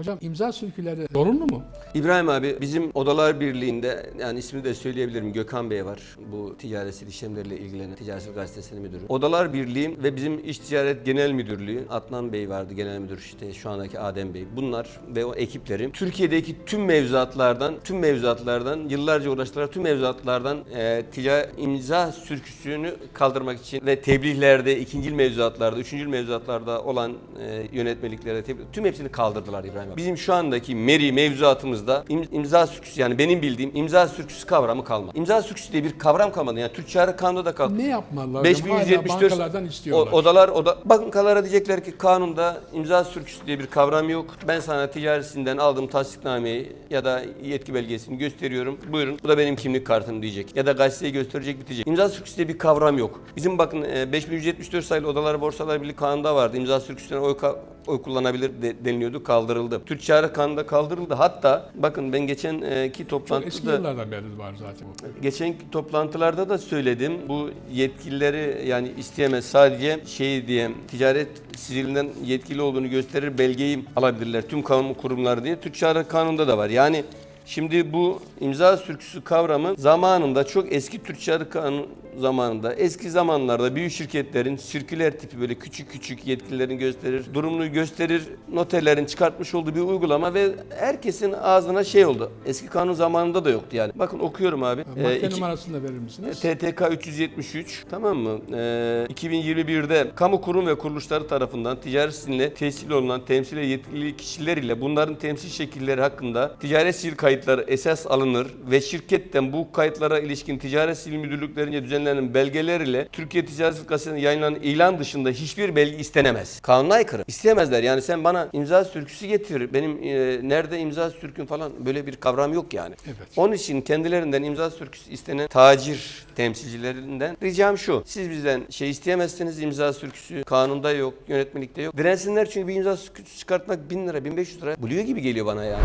Hocam imza sürküleri zorunlu mu? İbrahim abi bizim Odalar Birliği'nde yani ismini de söyleyebilirim Gökhan Bey var. Bu ticaret işlemleriyle ilgilenen Ticaret Gazetesi'nin müdürü. Odalar Birliği ve bizim İş Ticaret Genel Müdürlüğü Adnan Bey vardı genel müdür işte şu andaki Adem Bey. Bunlar ve o ekipleri Türkiye'deki tüm mevzuatlardan tüm mevzuatlardan yıllarca uğraştılar tüm mevzuatlardan e, ticari imza sürküsünü kaldırmak için ve tebliğlerde, ikincil mevzuatlarda, üçüncül mevzuatlarda olan e, yönetmeliklere tebliğ, tüm hepsini kaldırdılar İbrahim abi. Bizim şu andaki meri mevzuatımızda im- imza sürküsü yani benim bildiğim imza sürküsü kavramı kalmadı. İmza sürküsü diye bir kavram kalmadı. Yani Türk Çağrı Kanunu'da da kalmadı. Ne yapmalılar? hocam? Hala 5174 bankalardan istiyorlar. odalar oda bankalara diyecekler ki kanunda imza sürküsü diye bir kavram yok. Ben sana ticaretinden aldığım tasdiknameyi ya da yetki belgesini gösteriyorum. Buyurun bu da benim kimlik kartım diyecek. Ya da gazeteyi gösterecek bitecek. İmza sürküsü diye bir kavram yok. Bizim bakın e, 5174 sayılı Odalar Borsalar Birliği kanunda vardı. İmza sürküsüne oy, oy kullanabilir de- deniliyordu kaldırıldı. Türk Çağrı Kanunu'nda kaldırıldı. Hatta bakın ben geçenki Çok eski toplantıda yıllardan beri var zaten bu. Geçen toplantılarda da söyledim. Bu yetkilileri yani isteyemez sadece şey diye ticaret sicilinden yetkili olduğunu gösterir belgeyi alabilirler. Tüm kamu kurumları diye. Türk Çağrı Kanunu'nda da var. Yani Şimdi bu imza sürküsü kavramı zamanında çok eski Türk Çağrı Kanunu zamanında eski zamanlarda büyük şirketlerin sirküler tipi böyle küçük küçük yetkililerin gösterir, durumunu gösterir, noterlerin çıkartmış olduğu bir uygulama ve herkesin ağzına şey oldu. Eski kanun zamanında da yoktu yani. Bakın okuyorum abi. Ee, Madde iki- numarasını da verir misiniz? TTK 373 tamam mı? Ee, 2021'de kamu kurum ve kuruluşları tarafından ticaret siziline tescil olunan temsile yetkili kişiler ile bunların temsil şekilleri hakkında ticaret sil kayıtları esas alınır ve şirketten bu kayıtlara ilişkin ticaret sil müdürlüklerince düzenlenen belgeler ile Türkiye Ticaret Gazetesi'nde yayınlanan ilan dışında hiçbir belge istenemez. Kanuna aykırı. İsteyemezler. Yani sen bana imza sürküsü getir. Benim e, nerede imza sürkün falan böyle bir kavram yok yani. Evet. Onun için kendilerinden imza sürküsü istenen tacir temsilcilerinden ricam şu. Siz bizden şey isteyemezsiniz imza sürküsü kanunda yok, yönetmelikte yok. Dirensinler çünkü bir imza sürküsü çıkartmak 1000 lira, 1500 lira buluyor gibi geliyor bana yani.